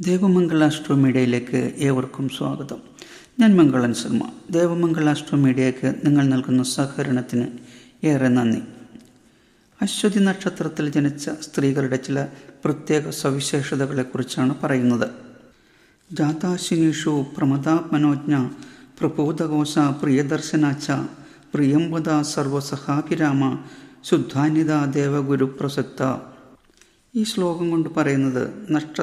ദേവമംഗള astro മീഡിയയിലേക്ക് ഏവർക്കും സ്വാഗതം. ഞാൻ മംഗളൻ ശർമ്മ. ദേവമംഗള ആസ്ട്രോ മീഡിയയ്ക്ക് നിങ്ങൾ നൽകുന്ന സഹകരണത്തിന് ഏറെ നന്ദി. അശ്വതി നക്ഷത്രത്തിൽ ജനിച്ച സ്ത്രീകളുടെ ചില പ്രത്യേക സവിശേഷതകളെക്കുറിച്ചാണ് പറയുന്നത്. ജാതാശിനീഷു പ്രമദാ മനോജ്ഞ പ്രബോധകോശ പ്രിയദർശനാച്ച പ്രിയംവദ സർവസഹാഭിരാമ ശുദ്ധാന്യത ദേവഗുരു പ്രസക്ത ഈ ശ്ലോകം കൊണ്ട് പറയുന്നത് നക്ഷ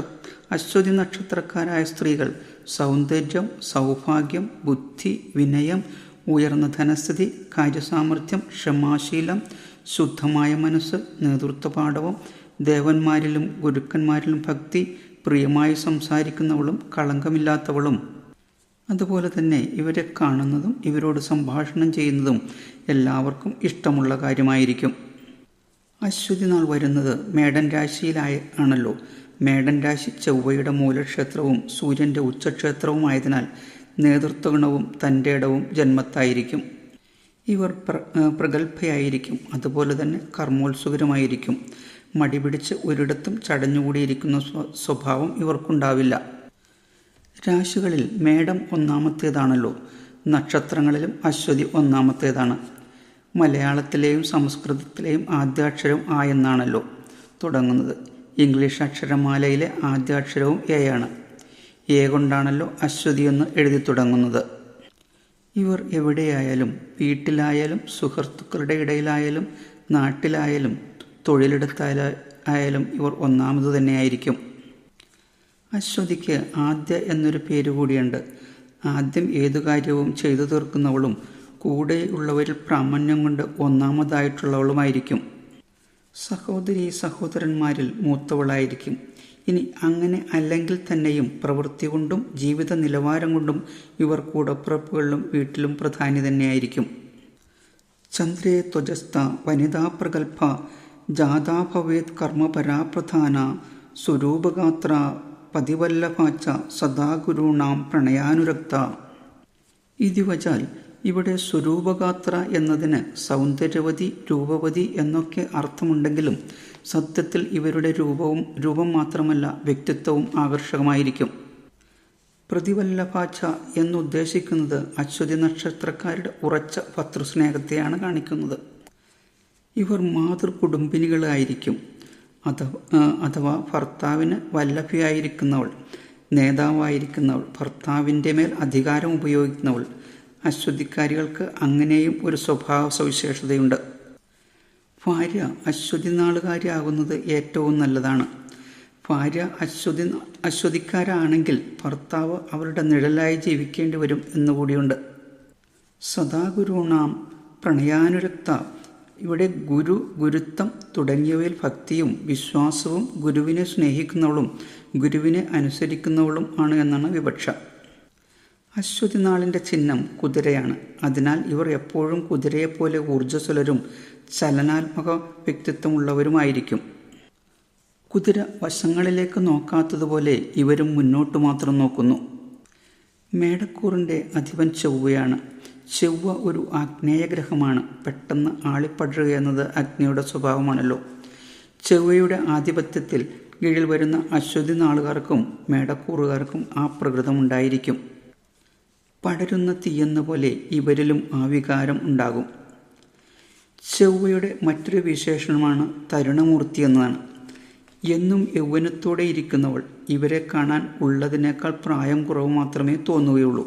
അശ്വതി നക്ഷത്രക്കാരായ സ്ത്രീകൾ സൗന്ദര്യം സൗഭാഗ്യം ബുദ്ധി വിനയം ഉയർന്ന ധനസ്ഥിതി കാര്യസാമർഥ്യം ക്ഷമാശീലം ശുദ്ധമായ മനസ്സ് നേതൃത്വപാഠവും ദേവന്മാരിലും ഗുരുക്കന്മാരിലും ഭക്തി പ്രിയമായി സംസാരിക്കുന്നവളും കളങ്കമില്ലാത്തവളും. അതുപോലെ തന്നെ ഇവരെ കാണുന്നതും ഇവരോട് സംഭാഷണം ചെയ്യുന്നതും എല്ലാവർക്കും ഇഷ്ടമുള്ള കാര്യമായിരിക്കും. അശ്വതി നാൾ വരുന്നത് മേടൻ രാശിയിലായ ആണല്ലോ. മേടൻ രാശി ചൊവ്വയുടെ മൂലക്ഷേത്രവും സൂര്യന്റെ ഉച്ചക്ഷേത്രവുമായതിനാൽ നേതൃത്വഗുണവും തന്റെ ഇടവും ജന്മത്തായിരിക്കും. ഇവർ പ്ര പ്രഗത്ഭയായിരിക്കും. അതുപോലെ തന്നെ കർമ്മോത്സുകരമായിരിക്കും. മടിപിടിച്ച് ഒരിടത്തും ചടഞ്ഞുകൂടിയിരിക്കുന്ന സ്വ സ്വഭാവം ഇവർക്കുണ്ടാവില്ല. രാശികളിൽ മേടം ഒന്നാമത്തേതാണല്ലോ. നക്ഷത്രങ്ങളിലും അശ്വതി ഒന്നാമത്തേതാണ്. മലയാളത്തിലെയും സംസ്കൃതത്തിലെയും ആദ്യാക്ഷരം ആ എന്നാണല്ലോ തുടങ്ങുന്നത്. ഇംഗ്ലീഷ് അക്ഷരമാലയിലെ ആദ്യാക്ഷരവും എ ആണ്. എ കൊണ്ടാണല്ലോ അശ്വതി എന്ന് എഴുതി തുടങ്ങുന്നത്. ഇവർ എവിടെയായാലും വീട്ടിലായാലും സുഹൃത്തുക്കളുടെ ഇടയിലായാലും നാട്ടിലായാലും തൊഴിലിടത്തായാലും ഇവർ ഒന്നാമത് തന്നെയായിരിക്കും. അശ്വതിക്ക് ആദ്യ എന്നൊരു പേര് കൂടിയുണ്ട് ആദ്യം ഏതു കാര്യവും ചെയ്തു തീർക്കുന്നവളും കൂടെയുള്ളവരിൽ പ്രാമാണ്യം കൊണ്ട് ഒന്നാമതായിട്ടുള്ളവളുമായിരിക്കും. സഹോദരി സഹോദരന്മാരിൽ മൂത്തവളായിരിക്കും. ഇനി അങ്ങനെ അല്ലെങ്കിൽ തന്നെയും പ്രവൃത്തി കൊണ്ടും ജീവിത നിലവാരം കൊണ്ടും ഇവർ കൂടപ്പിറപ്പുകളിലും വീട്ടിലും പ്രധാനി തന്നെയായിരിക്കും. ചന്ദ്രേ ത്വജസ്ഥ വനിതാ പ്രഗൽഭ ജാഥാഭവേത് കർമ്മപരാപ്രധാന സ്വരൂപഗാത്ര പതിവല്ലഭാച്ച സദാഗുരുണാം പ്രണയാനുരക്ത. ഇതിവചാൽ ഇവിടെ സ്വരൂപഗാത്ര എന്നതിന് സൗന്ദര്യവതി രൂപവതി എന്നൊക്കെ അർത്ഥമുണ്ടെങ്കിലും സത്യത്തിൽ ഇവരുടെ രൂപവും രൂപം മാത്രമല്ല വ്യക്തിത്വവും ആകർഷകമായിരിക്കും. പ്രതിവല്ലഭാച്ച എന്നുദ്ദേശിക്കുന്നത് അശ്വതി നക്ഷത്രക്കാരുടെ ഉറച്ച ഭർത്തൃസ്നേഹത്തെയാണ് കാണിക്കുന്നത്. ഇവർ മാതൃകുടുംബിനികളായിരിക്കും. അഥവാ ഭർത്താവിന് വല്ലഭിയായിരിക്കുന്നവൾ നേതാവായിരിക്കുന്നവൾ ഭർത്താവിന്റെ മേൽ അധികാരം ഉപയോഗിക്കുന്നവൾ അശ്വതിക്കാരികൾക്ക് അങ്ങനെയും ഒരു സ്വഭാവ സവിശേഷതയുണ്ട്. ഭാര്യ അശ്വതി നാളുകാരിയാകുന്നത് ഏറ്റവും നല്ലതാണ്. ഭാര്യ അശ്വതി അശ്വതിക്കാരാണെങ്കിൽ ഭർത്താവ് അവരുടെ നിഴലായി ജീവിക്കേണ്ടി വരും എന്നുകൂടിയുണ്ട്. സദാഗുരുണാം പ്രണയാനുരക്ത ഇവിടെ ഗുരു ഗുരുത്വം തുടങ്ങിയവയിൽ ഭക്തിയും വിശ്വാസവും ഗുരുവിനെ സ്നേഹിക്കുന്നവളും ഗുരുവിനെ അനുസരിക്കുന്നവളും ആണ് എന്നാണ് വിവക്ഷ. അശ്വതി നാളിന്റെ ചിഹ്നം കുതിരയാണ്. അതിനാൽ ഇവർ എപ്പോഴും കുതിരയെപ്പോലെ ഊർജസ്വലരും ചലനാത്മക വ്യക്തിത്വമുള്ളവരുമായിരിക്കും. കുതിര വശങ്ങളിലേക്ക് നോക്കാത്തതുപോലെ ഇവരും മുന്നോട്ട് മാത്രം നോക്കുന്നു. മേടക്കൂറിന്റെ അധിപൻ ചൊവ്വയാണ്. ചെവ്വ ഒരു ആഗ്നേയഗ്രഹമാണ്. പെട്ടെന്ന് ആളിപ്പടുക എന്നത് അഗ്നിയുടെ സ്വഭാവമാണല്ലോ. ചെവ്വയുടെ ആധിപത്യത്തിൽ കീഴിൽ വരുന്ന അശ്വതി നാളുകാർക്കും മേടക്കൂറുകാർക്കും ആ പ്രകൃതമുണ്ടായിരിക്കും പടരുന്ന തീയെന്ന പോലെ ഇവരിലും ആ വികാരം ഉണ്ടാകും. ചെവ്വയുടെ മറ്റൊരു വിശേഷണമാണ് തരുണമൂർത്തി എന്നതാണ് എന്നും യൗവനത്തോടെ ഇരിക്കുന്നവൾ ഇവരെ കാണാൻ ഉള്ളതിനേക്കാൾ പ്രായം കുറവ് മാത്രമേ തോന്നുകയുള്ളൂ.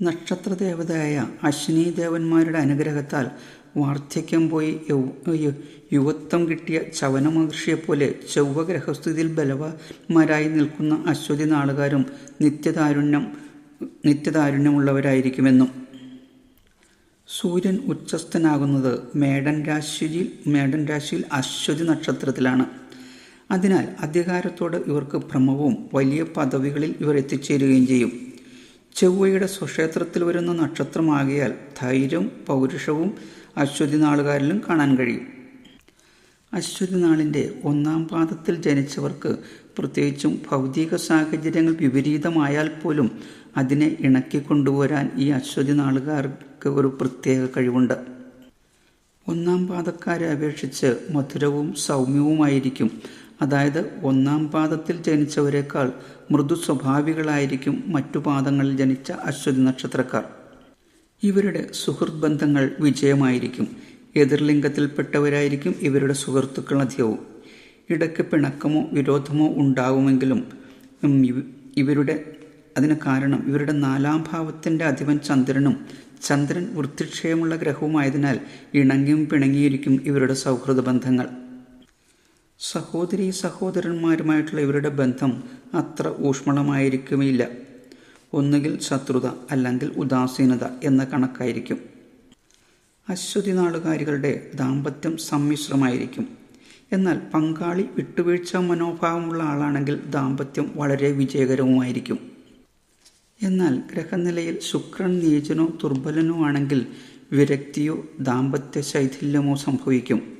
നക്ഷത്ര ദേവതയായ അശ്വിനി ദേവന്മാരുടെ അനുഗ്രഹത്താൽ വാർദ്ധക്യം പോയി യുവത്വം കിട്ടിയ ചവന മഹർഷിയെപ്പോലെ ചൊവ്വ ഗ്രഹസ്ഥിതിയിൽ ബലവാന്മാരായി നിൽക്കുന്ന അശ്വതി നാളുകാരും നിത്യതാരുണ്യം നിത്യതാരുണ്യമുള്ളവരായിരിക്കുമെന്നും. സൂര്യൻ ഉച്ചസ്ഥനാകുന്നത് മേടൻ രാശിയിൽ മേടൻ രാശിയിൽ അശ്വതി നക്ഷത്രത്തിലാണ്. അതിനാൽ അധികാരത്തോട് ഇവർക്ക് ഭ്രമവും വലിയ പദവികളിൽ ഇവർ എത്തിച്ചേരുകയും ചെയ്യും. ചെവ്വയുടെ സ്വക്ഷേത്രത്തിൽ വരുന്ന നക്ഷത്രമാകിയാൽ ധൈര്യം പൗരുഷവും അശ്വതി നാളുകാരിലും കാണാൻ കഴിയും. അശ്വതി നാളിന്റെ ഒന്നാം പാദത്തിൽ ജനിച്ചവർക്ക് പ്രത്യേകിച്ചും ഭൗതിക സാഹചര്യങ്ങൾ വിപരീതമായാൽ പോലും അതിനെ ഇണക്കി കൊണ്ടുവരാൻ ഈ അശ്വതി നാളുകാർക്ക് ഒരു പ്രത്യേക കഴിവുണ്ട്. ഒന്നാം പാദക്കാരെ അപേക്ഷിച്ച് മധുരവും സൗമ്യവുമായിരിക്കും. അതായത് ഒന്നാം പാദത്തിൽ ജനിച്ചവരെക്കാൾ മൃദു സ്വഭാവികളായിരിക്കും മറ്റു പാദങ്ങളിൽ ജനിച്ച അശ്വതി നക്ഷത്രക്കാർ. ഇവരുടെ സുഹൃത് ബന്ധങ്ങൾ വിജയമായിരിക്കും. എതിർലിംഗത്തിൽപ്പെട്ടവരായിരിക്കും ഇവരുടെ സുഹൃത്തുക്കൾ അധികവും. ഇടയ്ക്ക് പിണക്കമോ വിരോധമോ ഉണ്ടാകുമെങ്കിലും ഇവരുടെ അതിന് കാരണം ഇവരുടെ നാലാം ഭാവത്തിന്റെ അധിപൻ ചന്ദ്രനും ചന്ദ്രൻ വൃത്തിക്ഷയമുള്ള ഗ്രഹവുമായതിനാൽ ഇണങ്ങിയും പിണങ്ങിയിരിക്കും ഇവരുടെ സൗഹൃദ ബന്ധങ്ങൾ. സഹോദരി സഹോദരന്മാരുമായിട്ടുള്ള ഇവരുടെ ബന്ധം അത്ര ഊഷ്മളമായിരിക്കുമില്ല. ഒന്നുകിൽ ശത്രുത അല്ലെങ്കിൽ ഉദാസീനത എന്ന കണക്കായിരിക്കും. അശ്വതി നാളുകാരികളുടെ ദാമ്പത്യം സമ്മിശ്രമായിരിക്കും. എന്നാൽ പങ്കാളി വിട്ടുവീഴ്ച മനോഭാവമുള്ള ആളാണെങ്കിൽ ദാമ്പത്യം വളരെ വിജയകരവുമായിരിക്കും. എന്നാൽ ഗ്രഹനിലയിൽ ശുക്രൻ നീചനോ ദുർബലനോ ആണെങ്കിൽ വിരക്തിയോ ദാമ്പത്യ ശൈഥില്യമോ സംഭവിക്കും.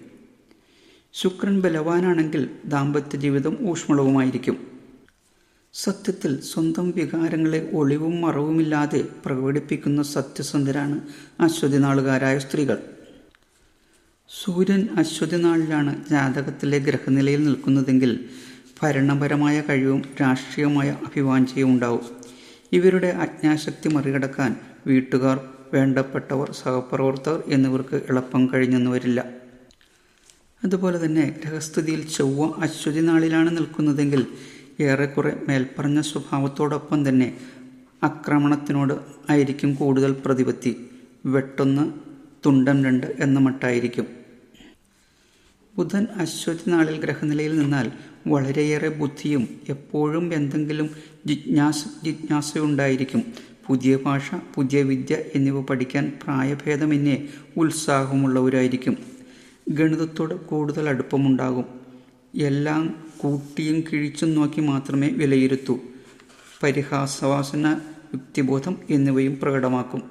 ശുക്രൻ ബലവാനാണെങ്കിൽ ദാമ്പത്യ ജീവിതം ഊഷ്മളവുമായിരിക്കും. സത്യത്തിൽ സ്വന്തം വികാരങ്ങളെ ഒളിവും മറവുമില്ലാതെ പ്രകടിപ്പിക്കുന്ന സത്യസന്ധരാണ് അശ്വതി നാളുകാരായ സ്ത്രീകൾ. സൂര്യൻ അശ്വതി നാളിലാണ് ജാതകത്തിലെ ഗ്രഹനിലയിൽ നിൽക്കുന്നതെങ്കിൽ ഭരണപരമായ കഴിവും രാഷ്ട്രീയമായ അഭിവാഞ്ചയും ഉണ്ടാവും. ഇവരുടെ അജ്ഞാശക്തി മറികടക്കാൻ വീട്ടുകാർ വേണ്ടപ്പെട്ടവർ സഹപ്രവർത്തകർ എന്നിവർക്ക് എളുപ്പം കഴിഞ്ഞെന്ന് വരില്ല അതുപോലെ തന്നെ ഗ്രഹസ്ഥിതിയിൽ ചൊവ്വ അശ്വതി നാളിലാണ് നിൽക്കുന്നതെങ്കിൽ ഏറെക്കുറെ മേൽപ്പറഞ്ഞ സ്വഭാവത്തോടൊപ്പം തന്നെ ആക്രമണത്തിനോട് ആയിരിക്കും കൂടുതൽ പ്രതിപത്തി. വെട്ടൊന്ന് തുണ്ടം രണ്ട് എന്ന മട്ടായിരിക്കും. ബുധൻ അശ്വതി നാളിൽ ഗ്രഹനിലയിൽ നിന്നാൽ വളരെയേറെ ബുദ്ധിയും എപ്പോഴും എന്തെങ്കിലും ജിജ്ഞാസ ജിജ്ഞാസയുണ്ടായിരിക്കും. പുതിയ ഭാഷ പുതിയ വിദ്യ എന്നിവ പഠിക്കാൻ പ്രായഭേദമെന്നേ ഉത്സാഹമുള്ളവരായിരിക്കും. ഗണിതത്തോട് കൂടുതൽ അടുപ്പമുണ്ടാകും. എല്ലാം കൂട്ടിയും കിഴിച്ചും നോക്കി മാത്രമേ വിലയിരുത്തൂ. പരിഹാസവാസന യുക്തിബോധം എന്നിവയും പ്രകടമാക്കും.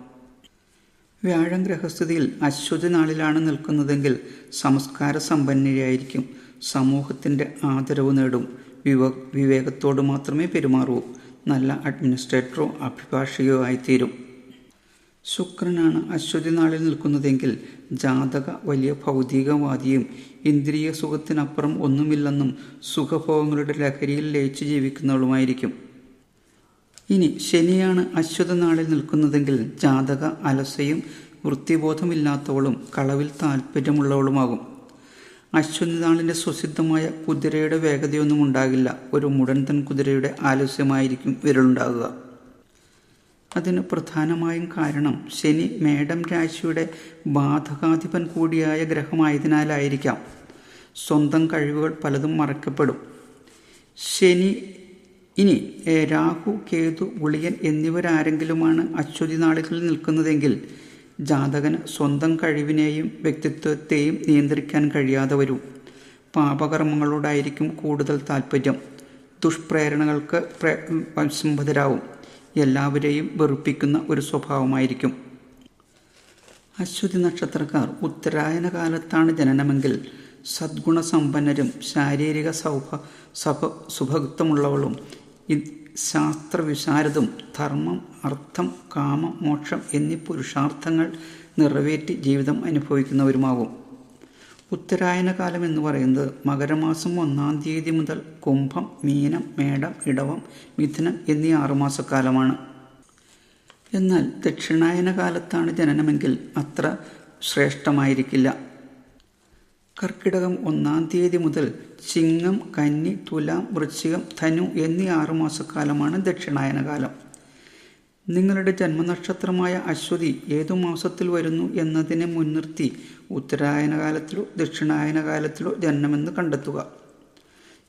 വ്യാഴം ഗ്രഹസ്ഥിതിയിൽ അശ്വതി നാളിലാണ് നിൽക്കുന്നതെങ്കിൽ സംസ്കാര സമ്പന്നരായിരിക്കും സമൂഹത്തിന്റെ ആദരവ് നേടും. വിവ വിവേകത്തോട് മാത്രമേ പെരുമാറൂ. നല്ല അഡ്മിനിസ്ട്രേറ്ററോ അഭിഭാഷകയോ ആയിത്തീരും. ശുക്രനാണ് അശ്വതി നാളിൽ നിൽക്കുന്നതെങ്കിൽ ജാതക വലിയ ഭൗതികവാദിയും ഇന്ദ്രിയ സുഖത്തിനപ്പുറം ഒന്നുമില്ലെന്നും സുഖഭോഗങ്ങളുടെ ലഹരിയിൽ ലയിച്ച് ജീവിക്കുന്നവളുമായിരിക്കും. ഇനി ശനിയാണ് അശ്വത നാളിൽ നിൽക്കുന്നതെങ്കിൽ ജാതക അലസയും വൃത്തിബോധമില്ലാത്തവളും കളവിൽ താല്പര്യമുള്ളവളുമാകും അശ്വതി നാളിന്റെ സ്വസിദ്ധമായ കുതിരയുടെ വേഗതയൊന്നും ഉണ്ടാകില്ല. ഒരു മുടൻതൻ കുതിരയുടെ ആലസ്യമായിരിക്കും വിരലുണ്ടാകുക. അതിന് പ്രധാനമായും കാരണം ശനി മേഡം രാശിയുടെ ബാധകാധിപൻ കൂടിയായ ഗ്രഹമായതിനാലായിരിക്കാം. സ്വന്തം കഴിവുകൾ പലതും മറക്കപ്പെടും ശനി ഇനി രാഹു കേതു ഉളിയൻ എന്നിവരാരെങ്കിലുമാണ് അശ്വതി നാളുകളിൽ നിൽക്കുന്നതെങ്കിൽ ജാതകന് സ്വന്തം കഴിവിനെയും വ്യക്തിത്വത്തെയും നിയന്ത്രിക്കാൻ കഴിയാതെ വരും. പാപകർമ്മങ്ങളോടായിരിക്കും കൂടുതൽ താല്പര്യം ദുഷ്പ്രേരണകൾക്ക് സംബന്ധരാവും എല്ലാവരെയും വെറുപ്പിക്കുന്ന ഒരു സ്വഭാവമായിരിക്കും. അശ്വതി നക്ഷത്രക്കാർ ഉത്തരായന കാലത്താണ് ജനനമെങ്കിൽ സദ്ഗുണസമ്പന്നരും ശാരീരിക സൗഭ സഭ സുഭക്തമുള്ളവളും ശാസ്ത്രവിശാരദും ധർമ്മം അർത്ഥം കാമം മോക്ഷം എന്നീ പുരുഷാർത്ഥങ്ങൾ നിറവേറ്റി ജീവിതം അനുഭവിക്കുന്നവരുമാകും. ഉത്തരായന കാലം എന്ന് പറയുന്നത് മകരമാസം ഒന്നാം തീയതി മുതൽ കുംഭം മീനം മേടം ഇടവം മിഥുനം എന്നീ ആറുമാസക്കാലമാണ് എന്നാൽ ദക്ഷിണായന കാലത്താണ് ജനനമെങ്കിൽ അത്ര ശ്രേഷ്ഠമായിരിക്കില്ല. കർക്കിടകം ഒന്നാം തീയതി മുതൽ ചിങ്ങം കന്നി തുലാം വൃശ്ചികം ധനു എന്നീ ആറുമാസക്കാലമാണ് ദക്ഷിണായന കാലം നിങ്ങളുടെ ജന്മനക്ഷത്രമായ അശ്വതി ഏതു മാസത്തിൽ വരുന്നു എന്നതിനെ മുൻനിർത്തി ഉത്തരായന കാലത്തിലോ ദക്ഷിണായന കാലത്തിലോ ജന്മമെന്ന് കണ്ടെത്തുക.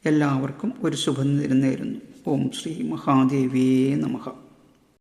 എല്ലാവർക്കും ഒരു ശുഭം നേരുന്നു. ഓം ശ്രീ മഹാദേവിയേ നമഃ.